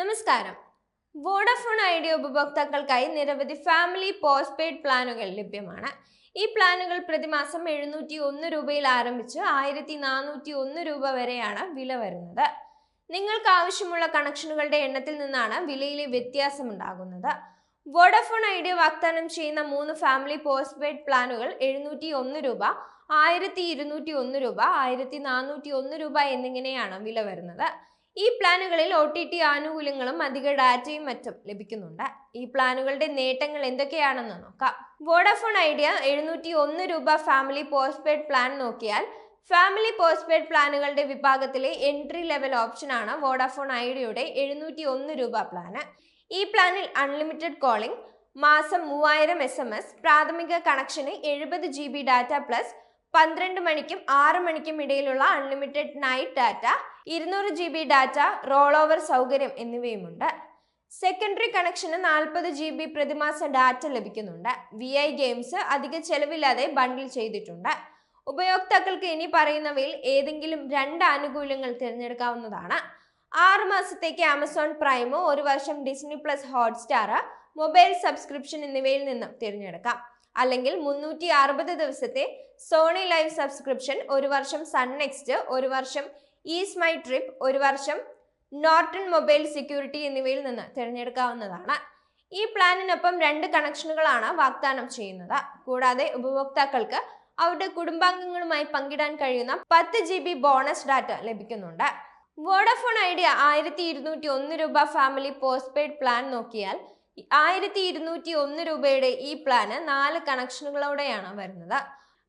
നമസ്കാരം. Vodafone idea ഉപഭോക്താക്കൾക്കായി നിരവധി family post paid പ്ലാനുകൾ ലഭ്യമാണ്. ഈ പ്ലാനുകൾ പ്രതിമാസം എഴുന്നൂറ്റി ഒന്ന് രൂപയിൽ ആരംഭിച്ച് ആയിരത്തി നാനൂറ്റി ഒന്ന് രൂപ വരെയാണ് വില വരുന്നത്. നിങ്ങൾക്ക് ആവശ്യമുള്ള കണക്ഷനുകളുടെ എണ്ണത്തിൽ നിന്നാണ് വിലയിലെ വ്യത്യാസം ഉണ്ടാകുന്നത്. വോഡഫോൺ ഐഡിയ വാഗ്ദാനം ചെയ്യുന്ന മൂന്ന് ഫാമിലി പോസ്റ്റ് പെയ്ഡ് പ്ലാനുകൾ എഴുന്നൂറ്റി ഒന്ന് രൂപ ആയിരത്തി ഇരുന്നൂറ്റി ഒന്ന് രൂപ ആയിരത്തി നാനൂറ്റി ഒന്ന് രൂപ എന്നിങ്ങനെയാണ് വില വരുന്നത്. ഈ പ്ലാനുകളിൽ ഒ ടി ടി ആനുകൂല്യങ്ങളും അധിക ഡാറ്റയും മറ്റും ലഭിക്കുന്നുണ്ട്. ഈ പ്ലാനുകളുടെ നേട്ടങ്ങൾ എന്തൊക്കെയാണെന്ന് നോക്കാം. വോഡഫോൺ ഐഡിയ എഴുന്നൂറ്റി ഒന്ന് രൂപ ഫാമിലി പോസ്റ്റ് പെയ്ഡ് പ്ലാൻ നോക്കിയാൽ ഫാമിലി പോസ്റ്റ് പെയ്ഡ് പ്ലാനുകളുടെ വിഭാഗത്തിലെ എൻട്രി ലെവൽ ഓപ്ഷനാണ് വോഡഫോൺ ഐഡിയയുടെ എഴുന്നൂറ്റി ഒന്ന് രൂപ പ്ലാന് ഈ പ്ലാനിൽ അൺലിമിറ്റഡ് കോളിംഗ് മാസം മൂവായിരം എസ് എം എസ് പ്രാഥമിക കണക്ഷന് എഴുപത് ജി ബി ഡാറ്റ പ്ലസ് പന്ത്രണ്ട് മണിക്കും ആറ് മണിക്കും ഇടയിലുള്ള അൺലിമിറ്റഡ് നൈറ്റ് ഡാറ്റ ഇരുന്നൂറ് G B data roll over സൗകര്യം എന്നിവയുമുണ്ട്. സെക്കൻഡറി കണക്ഷന് നാൽപ്പത് ജി ബി പ്രതിമാസ ഡാറ്റ ലഭിക്കുന്നുണ്ട്. വി ഐ ഗെയിംസ് അധിക ചെലവില്ലാതെ ബണ്ടിൽ ചെയ്തിട്ടുണ്ട്. ഉപയോക്താക്കൾക്ക് ഇനി പറയുന്നവയിൽ ഏതെങ്കിലും രണ്ട് ആനുകൂല്യങ്ങൾ തിരഞ്ഞെടുക്കാവുന്നതാണ്. ആറ് മാസത്തേക്ക് ആമസോൺ പ്രൈമോ ഒരു വർഷം Disney plus Hotstar mobile subscription എന്നിവയിൽ നിന്നും തിരഞ്ഞെടുക്കാം. അല്ലെങ്കിൽ മുന്നൂറ്റി അറുപത് ദിവസത്തെ സോണി ലൈവ് സബ്സ്ക്രിപ്ഷൻ ഒരു വർഷം സൺ നെക്സ്റ്റ് ഒരു വർഷം ഈസ് മൈ ട്രിപ്പ് ഒരു വർഷം നോർട്ടൺ മൊബൈൽ സെക്യൂരിറ്റി എന്നിവയിൽ നിന്ന് തിരഞ്ഞെടുക്കാവുന്നതാണ്. ഈ പ്ലാനിനൊപ്പം രണ്ട് കണക്ഷനുകളാണ് വാഗ്ദാനം ചെയ്യുന്നത്. കൂടാതെ ഉപഭോക്താക്കൾക്ക് അവരുടെ കുടുംബാംഗങ്ങളുമായി പങ്കിടാൻ കഴിയുന്ന പത്ത് ജി ബി ബോണസ് ഡാറ്റ ലഭിക്കുന്നുണ്ട്. വോഡഫോൺ ഐഡിയ ആയിരത്തി ഇരുന്നൂറ്റി ഒന്ന് രൂപ ഫാമിലി പോസ്റ്റ് പെയ്ഡ് പ്ലാൻ നോക്കിയാൽ ആയിരത്തി ഇരുന്നൂറ്റി ഒന്ന് രൂപയുടെ ഈ പ്ലാന് നാല് കണക്ഷനുകളോടെയാണ് വരുന്നത്.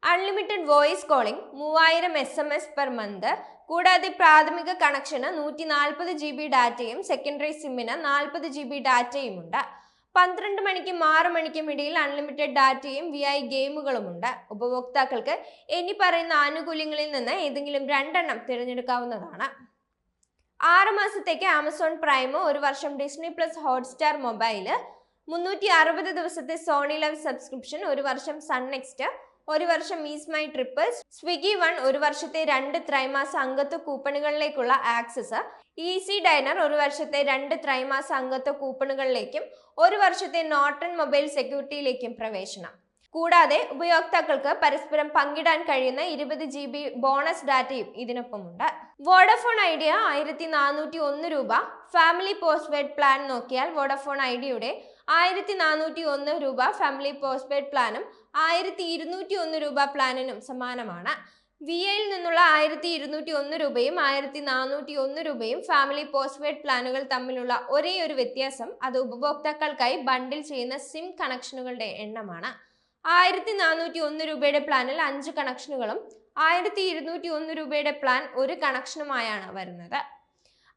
അൺലിമിറ്റഡ് വോയിസ് കോളിംഗ് മൂവായിരം S M S per month കൂടാതെ പ്രാഥമിക കണക്ഷന് നൂറ്റി നാൽപ്പത് ജി ബി ഡാറ്റയും സെക്കൻഡറി സിമ്മിന് നാൽപ്പത് ജി ബി ഡാറ്റയും ഉണ്ട്. പന്ത്രണ്ട് മണിക്കും ആറ് മണിക്കും ഇടയിൽ അൺലിമിറ്റഡ് ഡാറ്റയും വി ഐ ഗെയിമുകളുമുണ്ട് ഉപഭോക്താക്കൾക്ക് ഇനി പറയുന്ന ആനുകൂല്യങ്ങളിൽ നിന്ന് ഏതെങ്കിലും രണ്ടെണ്ണം തിരഞ്ഞെടുക്കാവുന്നതാണ്. ആറ് മാസത്തേക്ക് ആമസോൺ പ്രൈം ഒരു വർഷം ഡിസ്നി പ്ലസ് ഹോട്ട്സ്റ്റാർ മൊബൈൽ മുന്നൂറ്റി അറുപത് ദിവസത്തെ സോണി ലവ് സബ്സ്ക്രിപ്ഷൻ ഒരു വർഷം സൺ നെക്സ്റ്റ് ഒരു വർഷം ease my trip Swiggy one ഒരു വർഷത്തെ രണ്ട് ത്രൈമാസ അംഗത്വ കൂപ്പണുകളിലേക്കുള്ള ആക്സസ് ഈസി ഡൈനർ ഒരു വർഷത്തെ രണ്ട് ത്രൈമാസ അംഗത്വ കൂപ്പണുകളിലേക്കും ഒരു വർഷത്തെ നോട്ടൺ മൊബൈൽ സെക്യൂരിറ്റിയിലേക്കും പ്രവേശനം. കൂടാതെ ഉപയോക്താക്കൾക്ക് പരസ്പരം പങ്കിടാൻ കഴിയുന്ന ഇരുപത് ജി ബി ബോണസ് ഡാറ്റയും ഇതിനൊപ്പമുണ്ട്. വോഡഫോൺ ഐഡിയ ആയിരത്തി നാനൂറ്റി ഒന്ന് രൂപ. ഫാമിലി പോസ്റ്റ് പെയ്ഡ് പ്ലാൻ നോക്കിയാൽ വോഡഫോൺ ഐഡിയയുടെ ആയിരത്തി നാനൂറ്റി ഒന്ന് രൂപ ഫാമിലി പോസ്റ്റ് പെയ്ഡ് പ്ലാനും ആയിരത്തി ഇരുന്നൂറ്റി ഒന്ന് രൂപ പ്ലാനിനും സമാനമാണ്. വി ഐയിൽ നിന്നുള്ള ആയിരത്തി ഇരുന്നൂറ്റി ഒന്ന് രൂപയും ആയിരത്തി നാനൂറ്റി ഒന്ന് രൂപയും ഫാമിലി പോസ്റ്റ് പെയ്ഡ് പ്ലാനുകൾ തമ്മിലുള്ള ഒരേ ഒരു വ്യത്യാസം അത് ഉപഭോക്താക്കൾക്കായി ബണ്ടിൽ ചെയ്യുന്ന സിം കണക്ഷനുകളുടെ എണ്ണമാണ്. ആയിരത്തി നാനൂറ്റി ഒന്ന് രൂപയുടെ പ്ലാനിൽ അഞ്ച് കണക്ഷനുകളും ആയിരത്തി ഇരുന്നൂറ്റി ഒന്ന് രൂപയുടെ പ്ലാൻ ഒരു കണക്ഷനുമായാണ് വരുന്നത്.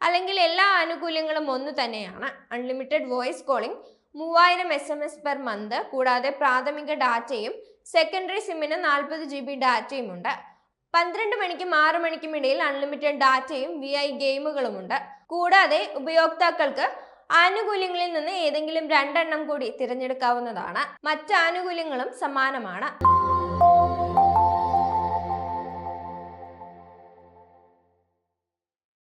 അല്ലെങ്കിൽ എല്ലാ ആനുകൂല്യങ്ങളും ഒന്ന് തന്നെയാണ്. അൺലിമിറ്റഡ് വോയിസ് കോളിംഗ് മൂവായിരം S M S per month കൂടാതെ പ്രാഥമിക ഡാറ്റയും സെക്കൻഡറി സിമ്മിന് നാൽപ്പത് ജി ബി ഡാറ്റയും ഉണ്ട്. പന്ത്രണ്ട് മണിക്കും ആറ് മണിക്കും ഇടയിൽ അൺലിമിറ്റഡ് ഡാറ്റയും വി ഐ ഗെയിമുകളുമുണ്ട് കൂടാതെ ഉപയോക്താക്കൾക്ക് ആനുകൂല്യങ്ങളിൽ നിന്ന് ഏതെങ്കിലും രണ്ടെണ്ണം കൂടി തിരഞ്ഞെടുക്കാവുന്നതാണ്. മറ്റ് ആനുകൂല്യങ്ങളും സമാനമാണ്.